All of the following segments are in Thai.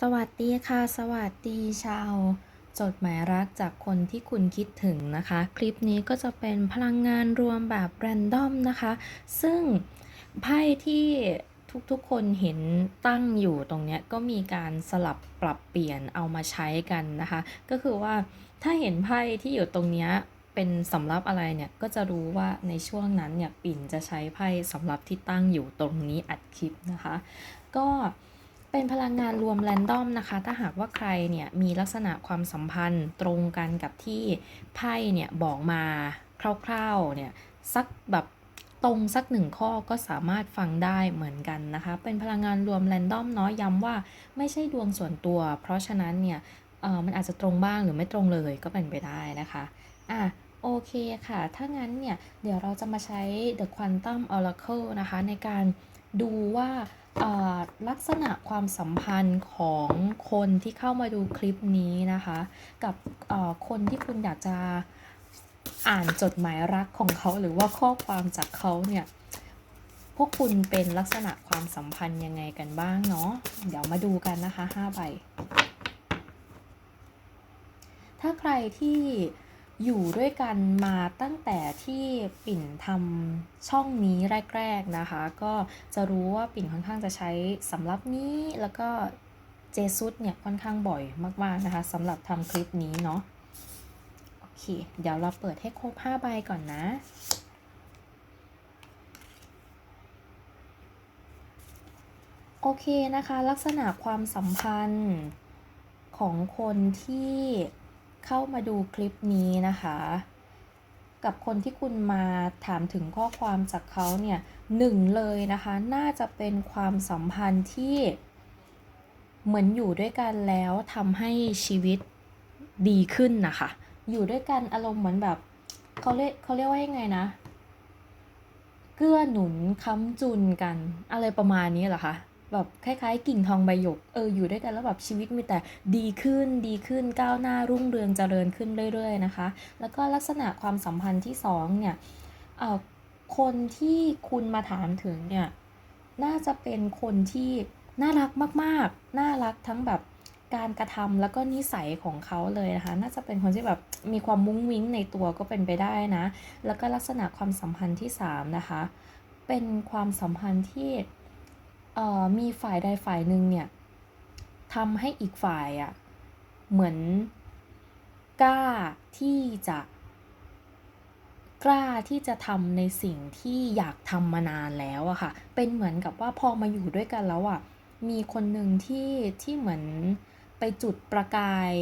สวัสดีค่ะ สวัสดีชาว จดหมายรักจากคนที่คุณคิดถึงนะคะ คลิปนี้ก็จะเป็นพลังงานรวมแบบแรนดอมนะคะ ซึ่งไพ่ที่ทุกๆคนเห็นตั้งอยู่ตรงเนี้ยก็มีการสลับปรับเปลี่ยนเอามาใช้กันนะคะ ก็คือว่าถ้าเห็นไพ่ที่อยู่ตรงเนี้ยเป็นสำรับอะไรเนี่ยก็จะรู้ว่าในช่วงนั้นเนี่ยปิ่นจะใช้ไพ่สำรับที่ตั้งอยู่ตรงนี้อัดคลิปนะคะ ก็ เป็นพลังงานรวมแรนดอมนะคะ ถ้าหากว่าใครเนี่ยมีลักษณะความสัมพันธ์ตรงกันกับที่ไพ่เนี่ยบอกมาคร่าวๆเนี่ยสักแบบตรงสักหนึ่งข้อก็สามารถฟังได้เหมือนกันนะคะ เป็นพลังงานรวมแรนดอมเนาะย้ำว่าไม่ใช่ดวงส่วนตัว เพราะฉะนั้นเนี่ยเออมันอาจจะตรงบ้างหรือไม่ตรงเลยก็เป็นไปได้นะคะอะโอเคค่ะ ถ้างั้นเนี่ย เดี๋ยวเราจะมาใช้ The Quantum Oracle นะคะ ในการดูว่า ลักษณะความสัมพันธ์ของคนที่เข้ามาดูคลิปนี้นะคะ กับคนที่คุณอยากจะอ่านจดหมายรักของเขาหรือว่าข้อความจากเขาเนี่ยพวกคุณเป็นลักษณะความสัมพันธ์ยังไงกันบ้างเนาะเดี๋ยวมาดูกันนะคะ5ใบถ้าใครที่ อยู่ด้วยกันมาตั้งแต่ที่ปิ่นทำช่องนี้แรก ๆนะคะ ก็จะรู้ว่าปิ่นค่อนข้างจะใช้สำรับนี้แล้วก็เจซุดเนี่ยค่อนข้างบ่อยมาก ๆ นะคะสำหรับทำคลิปนี้เนาะโอเค เดี๋ยวเราเปิดให้ครบ5ใบก่อนนะ โอเคนะคะ ลักษณะความสัมพันธ์ของคนที่ เข้ามาดูคลิปนี้นะคะ กับคนที่คุณมาถามถึงข้อความจากเขาเนี่ยหนึ่งเลยนะคะ น่าจะเป็นความสัมพันธ์ที่เหมือนอยู่ด้วยกันแล้วทำให้ชีวิตดีขึ้นนะคะ อยู่ด้วยกันอารมณ์เหมือนแบบเขาเรียกเขาเรียกว่ายังไงนะ เกื้อหนุนค้ำจุนกัน อะไรประมาณนี้เหรอคะ แบบคล้ายๆ กิ่งทองใบหยกเอออยู่ด้วยกันแล้วแบบชีวิตมีแต่ดีขึ้นดีขึ้นก้าวหน้ารุ่งเรืองเจริญขึ้นเรื่อย ๆนะคะ แล้วก็ลักษณะความสัมพันธ์ที่สองเนี่ยเออคนที่คุณมาถามถึงเนี่ยน่าจะเป็นคนที่น่ารักมากๆ น่ารักทั้งแบบการกระทำแล้วก็นิสัยของเขาเลยนะคะ น่าจะเป็นคนที่แบบมีความมุ้งมิ้งในตัวก็เป็นไปได้นะ แล้วก็ลักษณะความสัมพันธ์ที่สามนะคะ เป็นความสัมพันธ์ที่ มีฝ่ายใดฝ่ายหนึ่งเนี่ยทำให้อีกฝ่ายอะ่ะเหมือนกล้าที่จะกล้าที่จะทำในสิ่งที่อยากทำมานานแล้วอะค่ะ เป็นเหมือนกับว่าพอมาอยู่ด้วยกันแล้วอะมีคนหนึ่งที่ที่เหมือนไปจุดประกาย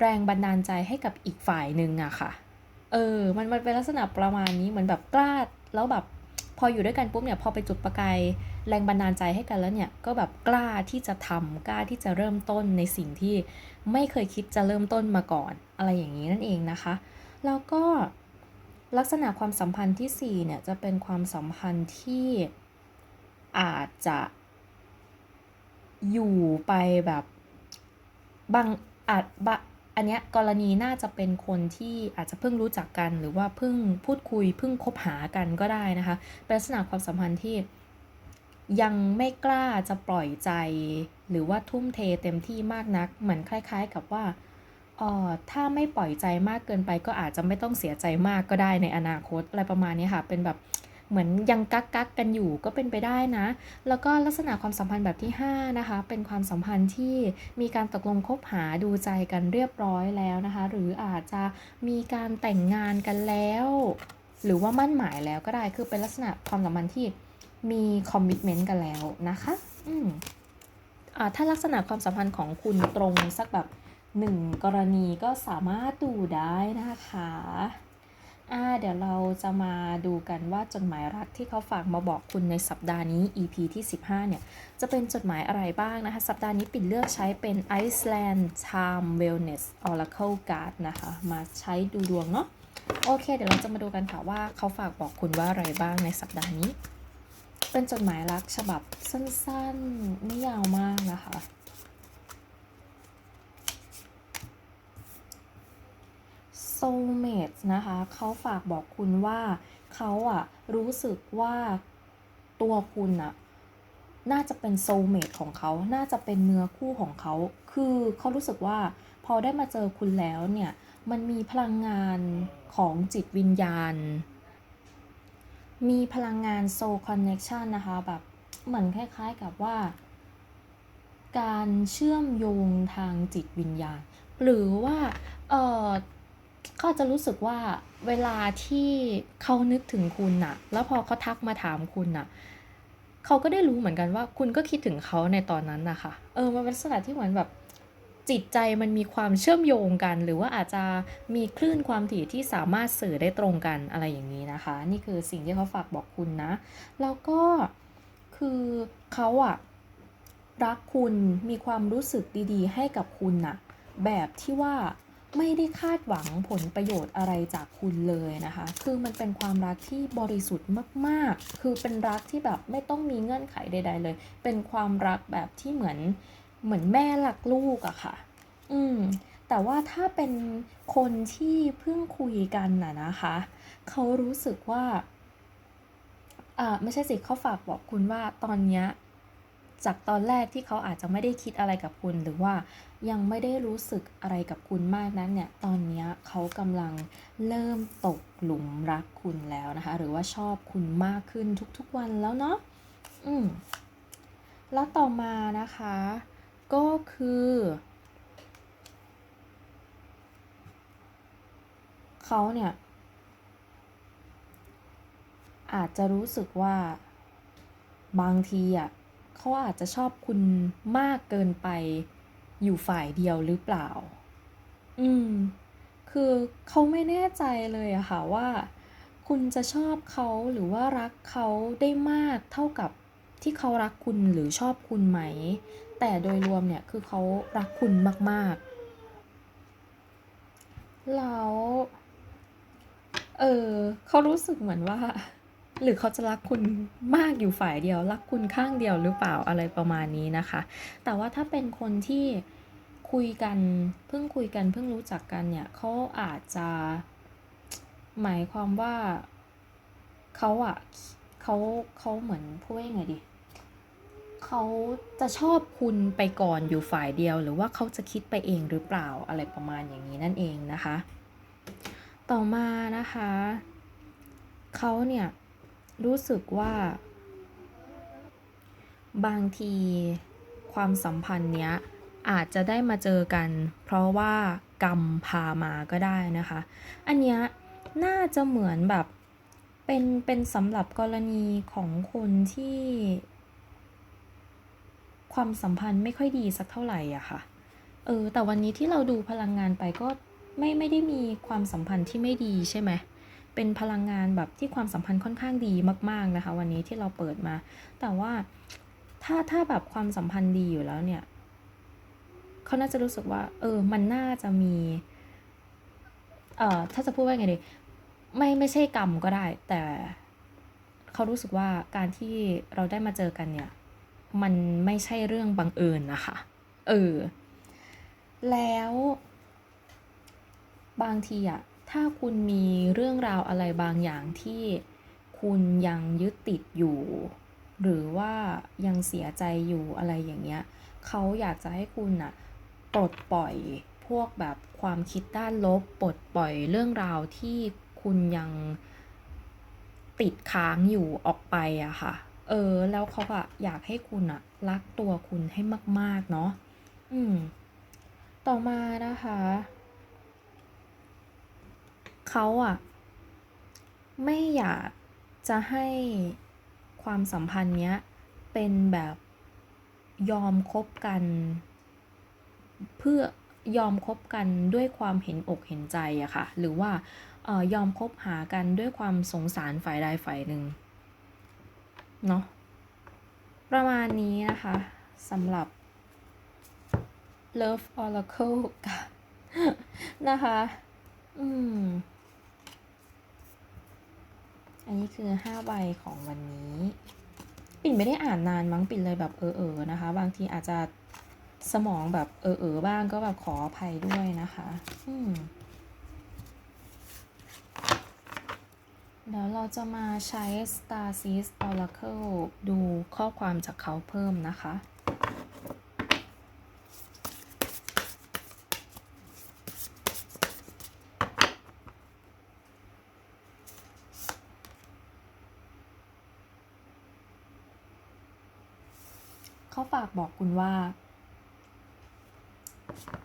แรงบันดาลใจให้กับอีกฝ่ายหนึ่งอะค่ะ เออ มันมันเป็นลักษณะประมาณนี้เหมือนแบบกล้าแล้วแบบ พออยู่ด้วยกันปุ๊บเนี่ยพอไปจุดประกายแรงบันดาลใจให้กันแล้วเนี่ยก็แบบกล้าที่จะทำกล้าที่จะเริ่มต้นในสิ่งที่ไม่เคยคิดจะเริ่มต้นมาก่อน อะไรอย่างนี้นั่นเองนะคะ แล้วก็ลักษณะความสัมพันธ์ที่4เนี่ยจะเป็นความสัมพันธ์ที่อาจจะอยู่ไปแบบบางอาจบะ อันเนี้ยกรณีน่าจะเป็นคนที่อาจจะเพิ่งรู้จักกัน หรือว่าเพิ่งพูดคุย เพิ่งคบหากันก็ได้นะคะเป็นลักษณะความสัมพันธ์ที่ยังไม่กล้าจะปล่อยใจ หรือว่าทุ่มเทเต็มที่มากนัก เหมือนคล้าย ๆ กับว่าออถ้าไม่ปล่อยใจมากเกินไปก็อาจจะไม่ต้องเสียใจมากก็ได้ในอนาคตอะไรประมาณนี้ค่ะ เป็นแบบ เหมือนยังกักกักกันอยู่ก็เป็นไปได้นะ แล้วก็ลักษณะความสัมพันธ์แบบที่ 5 นะคะ เป็นความสัมพันธ์ที่มีการตกลงคบหาดูใจกันเรียบร้อยแล้วนะคะ หรืออาจจะมีการแต่งงานกันแล้ว หรือว่ามั่นหมายแล้วก็ได้คือเป็นลักษณะความสัมพันธ์ที่มีคอมมิชเมนต์กันแล้วนะคะ อืมอ่าถ้าลักษณะความสัมพันธ์ของคุณตรงสักแบบหนึ่งกรณีก็สามารถดูได้นะคะ อ่าเดี๋ยวเราจะมาดูกันว่าจดหมายรักที่เขาฝากมาบอกคุณในสัปดาห์นี้ EP ที่ 15 เนี่ย จะเป็นจดหมายอะไรบ้างนะคะ สัปดาห์นี้ปิ่นเลือกใช้เป็น Iceland Time Wellness Oracle Card นะคะ มาใช้ดูดวงเนาะโอเค เดี๋ยวเราจะมาดูกันค่ะว่าเขาฝากบอกคุณว่าอะไรบ้างในสัปดาห์นี้ เป็นจดหมายรักฉบับสั้นๆ ไม่ยาวมากนะคะ Soulmates นะคะเขาฝากบอกคุณว่าเขาอะรู้สึกว่าตัวคุณอะน่าจะเป็นโซลเมตของเขา น่าจะเป็นเนื้อคู่ของเขา คือเขารู้สึกว่าพอได้มาเจอคุณแล้วเนี่ย มันมีพลังงานของจิตวิญญาณ มีพลังงานโซลคอนเน็ชันนะคะ แบบเหมือนคล้ายๆกับว่า การเชื่อมโยงทางจิตวิญญาณ หรือว่า เออ เขาจะรู้สึกว่าเวลาที่เขานึกถึงคุณน่ะ แล้วพอเขาทักมาถามคุณน่ะเขาก็ได้รู้เหมือนกันว่า คุณก็คิดถึงเขาในตอนนั้นนะคะเออมันเป็นลักษณะที่เหมือนแบบจิตใจมันมีความเชื่อมโยงกัน หรือว่าอาจจะมีคลื่นความถี่ที่สามารถสื่อได้ตรงกันอะไรอย่างนี้นะคะ นี่คือสิ่งที่เขาฝากบอกคุณนะ แล้วก็คือเขาอะรักคุณมีความรู้สึกดีๆ ให้กับคุณน่ะแบบที่ว่า ไม่ได้คาดหวังผลประโยชน์อะไรจากคุณเลยนะคะ คือมันเป็นความรักที่บริสุทธิ์มาก ๆ คือเป็นรักที่แบบไม่ต้องมีเงื่อนไขใด ๆ เลย เป็นความรักแบบที่เหมือนเหมือนแม่รักลูกอะค่ะ อืม แต่ว่าถ้าเป็นคนที่เพิ่งคุยกันน่ะนะคะ เขารู้สึกว่าอ่าไม่ใช่สิเขาฝากบอกคุณว่าตอนเนี้ย จากตอนแรกที่เขาอาจจะไม่ได้คิดอะไรกับคุณ หรือว่ายังไม่ได้รู้สึกอะไรกับคุณมากนั้นเนี่ยตอนนี้เขากำลังเริ่มตกหลุมรักคุณแล้วนะคะ หรือว่าชอบคุณมากขึ้นทุกๆวันแล้วเนาะอืมแล้วต่อมานะคะ ก็คือ เขาเนี่ย อาจจะรู้สึกว่าบางทีอะ เขาอาจจะชอบคุณมากเกินไปอยู่ฝ่ายเดียวหรือเปล่า อืม คือเขาไม่แน่ใจเลยอะค่ะว่า คุณจะชอบเขาหรือว่ารักเขาได้มากเท่ากับที่เขารักคุณหรือชอบคุณไหม แต่โดยรวมเนี่ยคือเขารักคุณมาก ๆ แล้ว เออเขารู้สึกเหมือนว่า หรือเขาจะรักคุณมากอยู่ฝ่ายเดียว รักคุณข้างเดียวหรือเปล่าอะไรประมาณนี้นะคะ แต่ว่าถ้าเป็นคนที่คุยกันเพิ่งคุยกันเพิ่งรู้จักกันเนี่ยเขาอาจจะ หมายความว่าเขาอะเขาเขาเหมือนพูดว่ายังไงดีเขาจะชอบคุณไปก่อนอยู่ฝ่ายเดียว หรือว่าเขาจะคิดไปเองหรือเปล่าอะไรประมาณอย่างนี้นั่นเองนะคะ ต่อมานะคะเขาเนี่ย รู้สึกว่า บางทีความสัมพันธ์เนี้ย อาจจะได้มาเจอกัน เพราะว่ากรรมพามาก็ได้นะคะ อันเนี้ยน่าจะเหมือนแบบเป็นเป็นสำหรับกรณีของคนที่ ความสัมพันธ์ไม่ค่อยดีสักเท่าไหร่อะค่ะ เออ แต่วันนี้ที่เราดูพลังงานไปก็ไม่ไม่ได้มีความสัมพันธ์ที่ไม่ดีใช่ไหม เป็นพลังงานแบบที่ความสัมพันธ์ค่อนข้างดีมาก ๆนะคะ วันนี้ที่เราเปิดมา แต่ว่าถ้าถ้าแบบความสัมพันธ์ดีอยู่แล้วเนี่ยเขาน่าจะรู้สึกว่า เออ มันน่าจะมี เอ่อ ถ้าจะพูดว่าไงดี ไม่ไม่ใช่กรรมก็ได้ แต่เขารู้สึกว่าการที่เราได้มาเจอกันเนี่ย มันไม่ใช่เรื่องบังเอิญนะคะ เออ แล้ว บางทีอะ ถ้าคุณมีเรื่องราวอะไรบางอย่างที่คุณยังยึดติดอยู่ หรือว่ายังเสียใจอยู่อะไรอย่างเงี้ยเขาอยากจะให้คุณอะปลดปล่อยพวกแบบความคิดด้านลบปลดปล่อยเรื่องราวที่คุณยังติดค้างอยู่ออกไปอะค่ะ เออ แล้วเขาอะอยากให้คุณอะรักตัวคุณให้มาก ๆ เนาะอืม ต่อมานะคะ เขาอะไม่อยากจะให้ความสัมพันธ์เนี้ย เป็นแบบยอมคบกัน เพื่อยอมคบกันด้วยความเห็นอกเห็นใจอะค่ะ หรือว่าออยอมคบหากันด้วยความสงสารฝ่ายใดฝ่ายหนึ่งเนาะประมาณนี้นะคะสำหรับ Love Oracle กับนะคะ อืม อันนี้คือ5ใบของวันนี้ ปิ่นไม่ได้อ่านนานมั้งปิ่นเลยแบบเออเออนะคะ บางทีอาจจะสมองแบบเออเออบ้างก็แบบขออภัยด้วยนะคะ อืมเดี๋ยวเราจะมาใช้ Star Seeds Oracle ดูข้อความจากเขาเพิ่มนะคะ เขาฝากบอกคุณว่า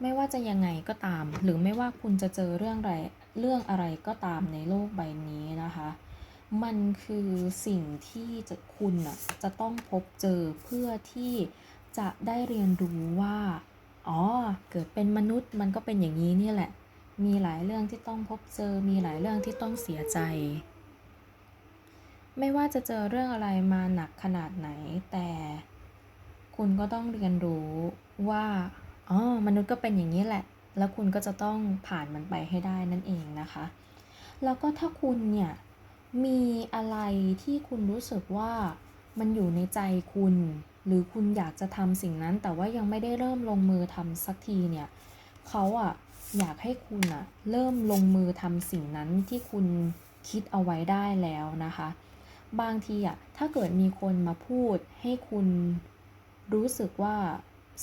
ไม่ว่าจะยังไงก็ตาม หรือไม่ว่าคุณจะเจอเรื่องอะไรเรื่องอะไรก็ตามในโลกใบนี้นะคะ มันคือสิ่งที่จะคุณน่ะจะต้องพบเจอเพื่อที่จะได้เรียนรู้ว่า อ๋อ เกิดเป็นมนุษย์มันก็เป็นอย่างนี้นี่แหละ มีหลายเรื่องที่ต้องพบเจอ มีหลายเรื่องที่ต้องเสียใจ ไม่ว่าจะเจอเรื่องอะไรมาหนักขนาดไหน แต่ คุณก็ต้องเรียนรู้ว่าอ๋อมนุษย์ก็เป็นอย่างนี้แหละ แล้วคุณก็จะต้องผ่านมันไปให้ได้นั่นเองนะคะ แล้วก็ถ้าคุณเนี่ยมีอะไรที่คุณรู้สึกว่ามันอยู่ในใจคุณ หรือคุณอยากจะทำสิ่งนั้น แต่ว่ายังไม่ได้เริ่มลงมือทำสักทีเนี่ยเขาอะอยากให้คุณอะเริ่มลงมือทำสิ่งนั้นที่คุณคิดเอาไว้ได้แล้วนะคะ บางทีอะถ้าเกิดมีคนมาพูดให้คุณ รู้สึกว่า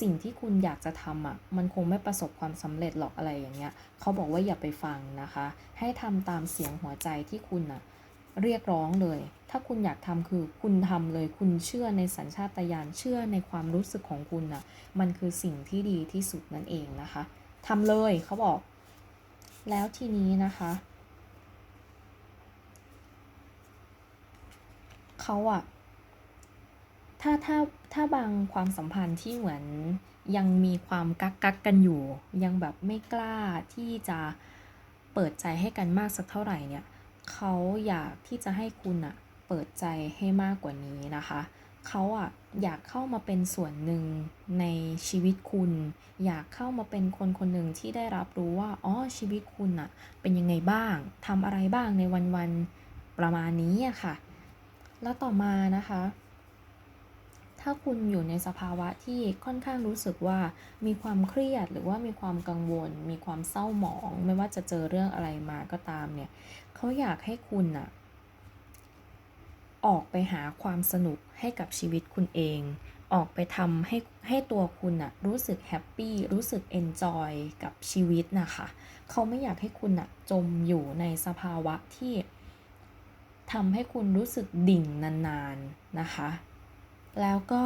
สิ่งที่คุณอยากจะทำอะมันคงไม่ประสบความสำเร็จหรอกอะไรอย่างเงี้ย เขาบอกว่าอย่าไปฟังนะคะ ให้ทำตามเสียงหัวใจที่คุณอะเรียกร้องเลย ถ้าคุณอยากทำคือคุณทำเลย คุณเชื่อในสัญชาตญาณ เชื่อในความรู้สึกของคุณนะ่ะ มันคือสิ่งที่ดีที่สุดนั่นเองนะคะทำเลยเขาบอก แล้วทีนี้นะคะ เขาอะ ถ้าถ้าถ้าบางความสัมพันธ์ที่เหมือนยังมีความกักกักกันอยู่ ยังแบบไม่กล้าที่จะเปิดใจให้กันมากสักเท่าไหร่เนี่ยเขาอยากที่จะให้คุณอะเปิดใจให้มากกว่านี้นะคะเขาอะอยากเข้ามาเป็นส่วนหนึ่งในชีวิตคุณ อยากเข้ามาเป็นคนคนหนึ่งที่ได้รับรู้ว่าอ๋อชีวิตคุณอะเป็นยังไงบ้างทำอะไรบ้างในวันๆประมาณนี้อะค่ะ แล้วต่อมานะคะ ถ้าคุณอยู่ในสภาวะที่ค่อนข้างรู้สึกว่ามีความเครียดหรือว่ามีความกังวล มีความเศร้าหมอง ไม่ว่าจะเจอเรื่องอะไรมาก็ตามเนี่ยเขาอยากให้คุณอะออกไปหาความสนุกให้กับชีวิตคุณเอง ออกไปทำให้ให้ตัวคุณอะรู้สึกแฮปปี้รู้สึกเอนจอยกับชีวิตนะคะเขาไม่อยากให้คุณอะจมอยู่ในสภาวะที่ทำให้คุณรู้สึกดิ่งนานๆนะคะ แล้วก็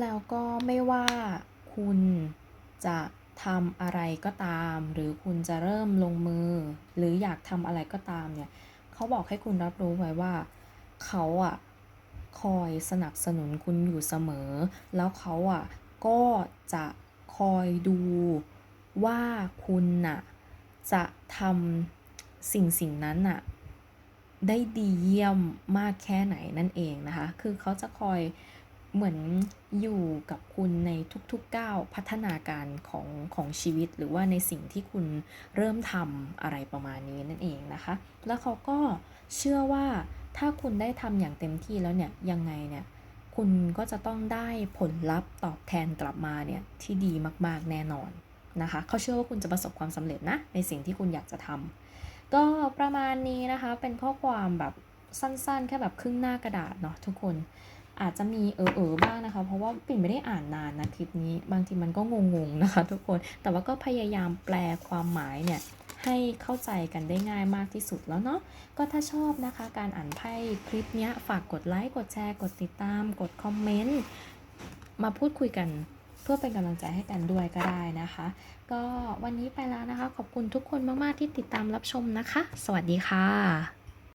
แล้วก็ไม่ว่าคุณจะทำอะไรก็ตาม หรือคุณจะเริ่มลงมือ หรืออยากทำอะไรก็ตามเนี่ยเขาบอกให้คุณรับรู้ไว้ว่าเขาอะคอยสนับสนุนคุณอยู่เสมอ แล้วเขาอะก็จะคอยดูว่าคุณน่ะจะทำสิ่งสิ่งนั้นน่ะ ได้ดีเยี่ยมมากแค่ไหนนั่นเองนะคะ คือเขาจะคอยเหมือนอยู่กับคุณในทุกๆก้าวพัฒนาการของของชีวิต หรือว่าในสิ่งที่คุณเริ่มทำอะไรประมาณนี้นั่นเองนะคะ แล้วเขาก็เชื่อว่าถ้าคุณได้ทำอย่างเต็มที่แล้วเนี่ยยังไงเนี่ยคุณก็จะต้องได้ผลลัพธ์ตอบแทนกลับมาเนี่ยที่ดีมากๆแน่นอนนะคะ เขาเชื่อว่าคุณจะประสบความสำเร็จนะในสิ่งที่คุณอยากจะทำ ก็ประมาณนี้นะคะ เป็นข้อความแบบสั้นๆ แค่แบบครึ่งหน้ากระดาษเนาะทุกคนอาจจะมีเออเออบ้างนะคะ เพราะว่าปิ่นไม่ได้อ่านนานนะคลิปนี้ บางทีมันก็งงๆนะคะ ทุกคนแต่ว่าก็พยายามแปลความหมายเนี่ยให้เข้าใจกันได้ง่ายมากที่สุดแล้วเนาะก็ถ้าชอบนะคะ การอ่านไพ่คลิปนี้ฝากกดไลค์กดแชร์ กดติดตาม กดคอมเมนต์มาพูดคุยกัน พื่อเป็นกำลังใจให้กันด้วยก็ได้นะคะ ก็วันนี้ไปแล้วนะคะ ขอบคุณทุกคนมาก ๆ ที่ติดตามรับชมนะคะ สวัสดีค่ะ